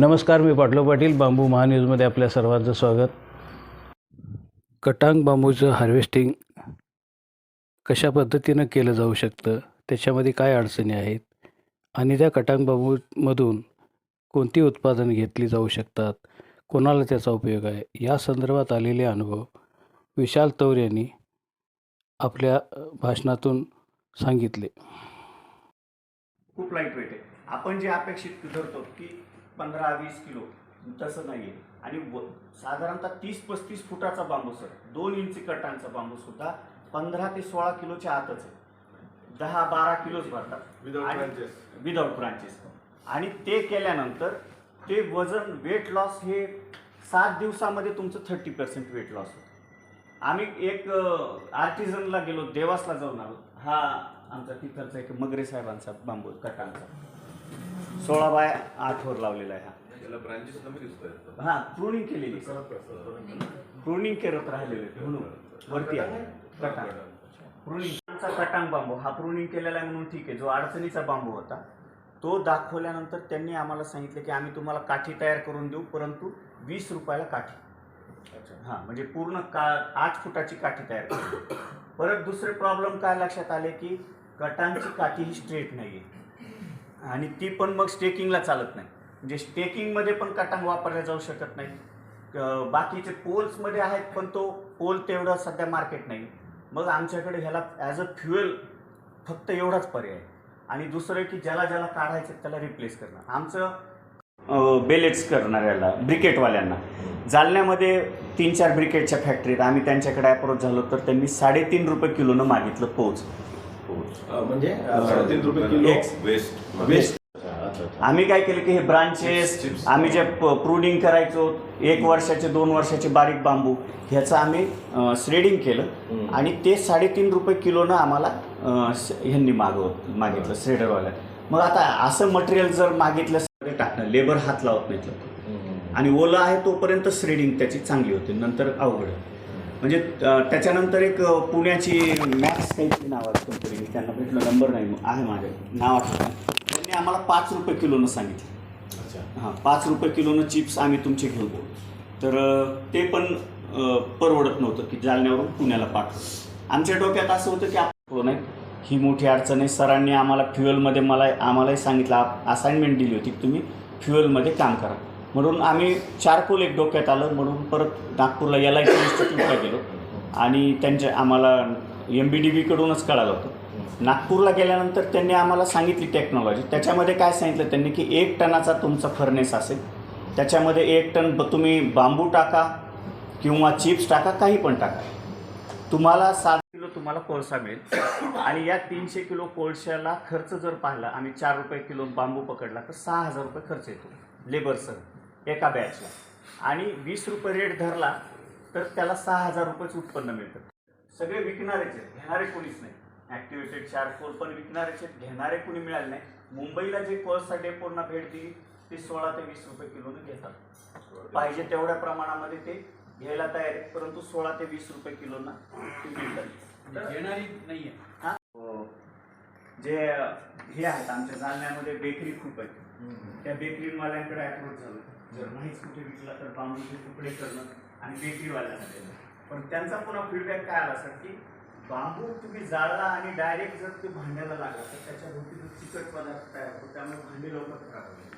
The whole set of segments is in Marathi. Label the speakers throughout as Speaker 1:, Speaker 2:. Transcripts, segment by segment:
Speaker 1: नमस्कार मी पाटलो पाटील बांबू महान्यूजमध्ये आपल्या सर्वांचं स्वागत. कटांग बांबूचं हार्वेस्टिंग कशा पद्धतीनं केलं जाऊ शकतं त्याच्यामध्ये काय अडचणी आहेत? आणि त्या कटांग बांबूमधून कोणती उत्पादन घेतली जाऊ शकतात? कोणाला त्याचा उपयोग आहे? या संदर्भात आलेले अनुभव विशाल तौर यांनी आपल्या भाषणातून सांगितले.
Speaker 2: खूप लाइट वेट आहे. आपण जे अपेक्षित धरतो की पंधरा वीस किलो. तसं नाही आहे आणि व- साधारणतः तीस पस्तीस फुटाचा बांबू सर. दोन इंची कटांचा बांबू सुद्धा पंधरा ते सोळा किलोच्या आतच आहे. दहा बारा किलोच भरतात.
Speaker 3: Branches.
Speaker 2: विदाउट ब्रांचेस आणि ते केल्यानंतर ते वजन वेट लॉस हे सात दिवसामध्ये तुमचं थर्टी पर्सेंट वेट लॉस होतं. आम्ही एक आर्टिझनला गेलो देवासला जाऊन आलो. हा आमचा तिथलचा एक मगरे साहेबांचा बांबू कटांचा. सोळा बाय आठ वर लावलेला आहे हा.
Speaker 3: त्याला ब्रांचेस कमी दिसत आहेत
Speaker 2: हा प्रुनिंग केलेली. प्रुनिंग करत राहिलेले म्हणून. वरती आहे. कटांग. प्रुनिंगचा कटांग बांबू. हा प्रुनिंग केलेला आहे म्हणून ठीक आहे. जो अडचणीचा बांबू होता तो दाखवल्यानंतर त्यांनी आम्हाला सांगितलं की आम्ही तुम्हाला काठी तयार करून देऊ परंतु वीस रुपयाला काठी.
Speaker 3: अच्छा.
Speaker 2: हां म्हणजे पूर्ण का आठ फुटाची काठी तयार केली परत दुसरे प्रॉब्लेम काय लक्षात आले की कटांची काठी ही स्ट्रेट नाही आहे आणि ती पण मग स्टेकिंगला चालत नाही. म्हणजे स्टेकिंगमध्ये पण कटांग वापरल्या जाऊ शकत नाही बाकीचे पोल्समध्ये आहेत पण तो पोल तेवढा सध्या मार्केट नाही. मग आमच्याकडे ह्याला ॲज अ फ्युएल फक्त एवढाच पर्याय. आणि दुसरं की ज्याला ज्याला काढायचं त्याला रिप्लेस करणं. आमचं बेलेट्स करणाऱ्याला ब्रिकेटवाल्यांना. जालन्यामध्ये तीन चार ब्रिकेटच्या फॅक्टरीत आम्ही त्यांच्याकडे अप्रोच झालो तर त्यांनी साडेतीन रुपये किलोनं मागितलं पोच.
Speaker 3: म्हणजे साडेतीन रुपये किलो. वेस्ट
Speaker 2: वेस्ट आम्ही काय केलं की हे ब्रांचेस. आम्ही जे प्रुडिंग करायचो एक वर्षाचे दोन वर्षाचे बारीक बांबू ह्याचं आम्ही श्रेडिंग केलं. आणि ते साडेतीन रुपये किलोनं आम्हाला ह्यांनी मागव मागितलं श्रेडरवाल्या मग आता असं मटेरियल जर मागितलं सगळं टाकणं लेबर हात लावत नाहीत लोक आणि ओलं आहे तोपर्यंत श्रेडिंग त्याची चांगली होते नंतर अवघड. आहे. म्हणजे त्याच्यानंतर एक पुण्याची मॅक्स काहीतरी नावाचं कोणतरी मी त्यांना भेटलं नंबर नाही आहे माझ्या नाव आठवतं त्यांनी आम्हाला पाच रुपये किलोनं सांगितलं.
Speaker 3: अच्छा.
Speaker 2: हां पाच रुपये किलोनं चिप्स आम्ही तुमचे घेऊ तर ते पण परवडत नव्हतं की जालन्यावरून पुण्याला पाठवलं. आमच्या डोक्यात असं होतं की आपण नाही ही मोठी अडचण आहे. सरांनी आम्हाला फ्युएलमध्ये मला आम्हालाही सांगितलं असाइनमेंट दिली होती की तुम्ही फ्युएलमध्ये काम करा. म्हणून आम्ही चारकोल एक डोक्यात आलं म्हणून परत नागपूरला एल आय सी इन्स्टिट्यूटला गेलो. आणि त्यांच्या आम्हाला एम बी डी बीकडूनच कळालं होतं. नागपूरला गेल्यानंतर त्यांनी आम्हाला सांगितली टेक्नॉलॉजी त्याच्यामध्ये काय सांगितलं त्यांनी की एक टनाचा तुमचा फर्नेस असेल. त्याच्यामध्ये एक टन ब- तुम्ही बांबू टाका किंवा चिप्स टाका काही पण टाका. तुम्हाला सात किलो तुम्हाला कोळसा मिळेल. आणि या तीनशे किलो कोळशाला खर्च जर पाहिला आम्ही चार रुपये किलो बांबू पकडला तर सहा हजार रुपये खर्च येतो. लेबरसह एका बॅचला आणि वीस रुपये रेट धरला तर त्याला सहा हजार रुपयेच उत्पन्न मिळतं. सगळे विकणारेच आहेत घेणारे कोणीच नाही. ॲक्टिवेटेड चारकोल पण विकणारेच आहेत घेणारे कोणी मिळाले नाही. मुंबईला जे कोळसा डेपोरना भेट दिली ते सोळा ते वीस रुपये किलोनं घेतात. पाहिजे तेवढ्या प्रमाणामध्ये ते घ्यायला तयार आहेत परंतु सोळा ते वीस रुपये किलोना ते मिळतात
Speaker 1: येणारी नाही
Speaker 2: हा? जे हे आहेत आमच्या जालन्यामध्ये बेकरी खूप आहेत. त्या बेकरीवाल्यांकडे अप्रोच झालो. जर नाहीच कुठे विकला तर बांबूचे तुकडे करणं आणि बेकरीवाल्यांना देणं. पण त्यांचा पुन्हा फीडबॅक काय आला सर की बांबू तुम्ही जाळला आणि डायरेक्ट जर ते भांड्याला लागला तर त्याच्या भोवती जो चिकट पदार्थ तयार होतो. त्यामुळे भांडी लवकर खराब होईल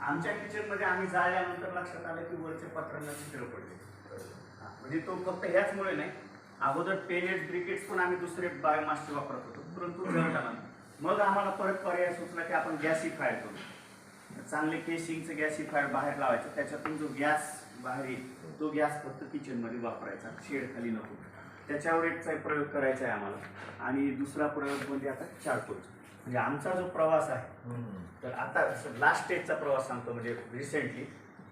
Speaker 2: आमच्या किचनमध्ये आम्ही जाळल्यानंतर लक्षात आलं की वरच्या पत्रांना चित्र पडले. म्हणजे तो फक्त ह्याचमुळे नाही अगोदर पेलेट ब्रिकेट्स पण आम्ही दुसरे बायोमासचे वापरत होतो. परंतु जळताना मग आम्हाला परत पर्याय सुचला की आपण गॅसिफायर करू. चांगले केसिंगचं गॅसिफायर बाहेर लावायचं. त्याच्यातून जो गॅस बाहेर येईल तो गॅस फक्त किचनमध्ये वापरायचा. शेड खाली नको. त्याच्यावर एक प्रयोग करायचा आहे आम्हाला. आणि दुसरा प्रयोग म्हणजे आता चारकोलचा म्हणजे आमचा जो प्रवास आहे तर आता लास्ट स्टेजचा प्रवास सांगतो म्हणजे रिसेंटली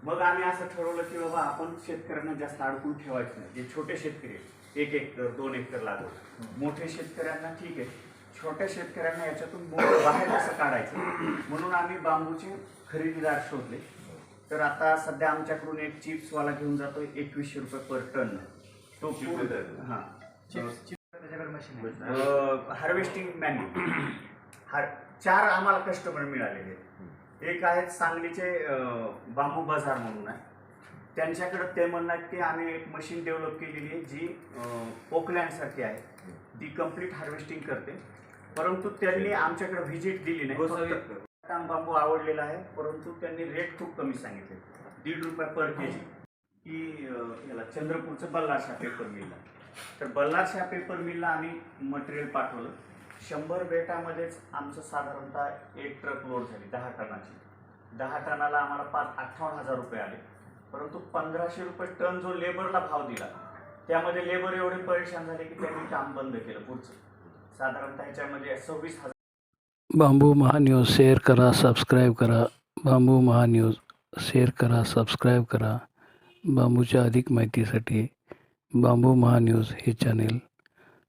Speaker 2: मग आम्ही असं ठरवलं की बाबा आपण शेतकऱ्यांना जास्त अडकून ठेवायचं नाही. जे छोटे शेतकरी आहेत, एक एकर दोन एकर लागवड. मोठे शेतकऱ्यांना ठीक आहे. छोट्या शेतकऱ्यांना याच्यातून बाहेर कसं काढायचं? म्हणून आम्ही बांबूचे खरेदीदार शोधले. तर आता सध्या आमच्याकडून एक चिप्सवाला घेऊन जातो एकवीसशे रुपये पर टन. तो? हां.
Speaker 1: त्याच्याकडे
Speaker 2: हार्वेस्टिंग मॅन्यू हार चार आम्हाला कस्टमर मिळालेले आहेत. एक आहेत सांगलीचे बांबू बाजार म्हणून आहे. त्यांच्याकडे ते म्हणणं आहे की आम्ही एक मशीन डेव्हलप केलेली आहे जी पोकलँडसारखी आहे. ती कंप्लीट हार्वेस्टिंग करते. परंतु त्यांनी आमच्याकडे व्हिजिट दिली नाही. काम बांबू आवडलेला आहे. परंतु त्यांनी रेट खूप कमी सांगितले. दीड रुपये पर के जी की याला चंद्रपूरचं बल्लारशा पेपर मिलला तर बल्लारशा पेपर मिलला आम्ही मटेरियल पाठवलं. शंभर बेटामध्येच आमचं साधारणतः एक ट्रक लोड झाली दहा टनाची. दहा टनाला आम्हाला पाच अठ्ठावन्न हजार रुपये आले. परंतु पंधराशे रुपये टन जो लेबरला भाव दिला त्यामध्ये लेबर एवढे परेशान झाले की त्यांनी काम बंद केलं पुढचं. साधारणतः ह्याच्यामध्ये सव्वीस हजार
Speaker 1: बांबू महान्यूज शेअर करा सबस्क्राईब करा. बांबू महान्यूज शेअर करा सबस्क्राईब करा. बांबूच्या अधिक माहितीसाठी बांबू महान्यूज हे चॅनेल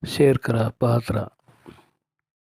Speaker 1: शेअर करा पाहत राहा.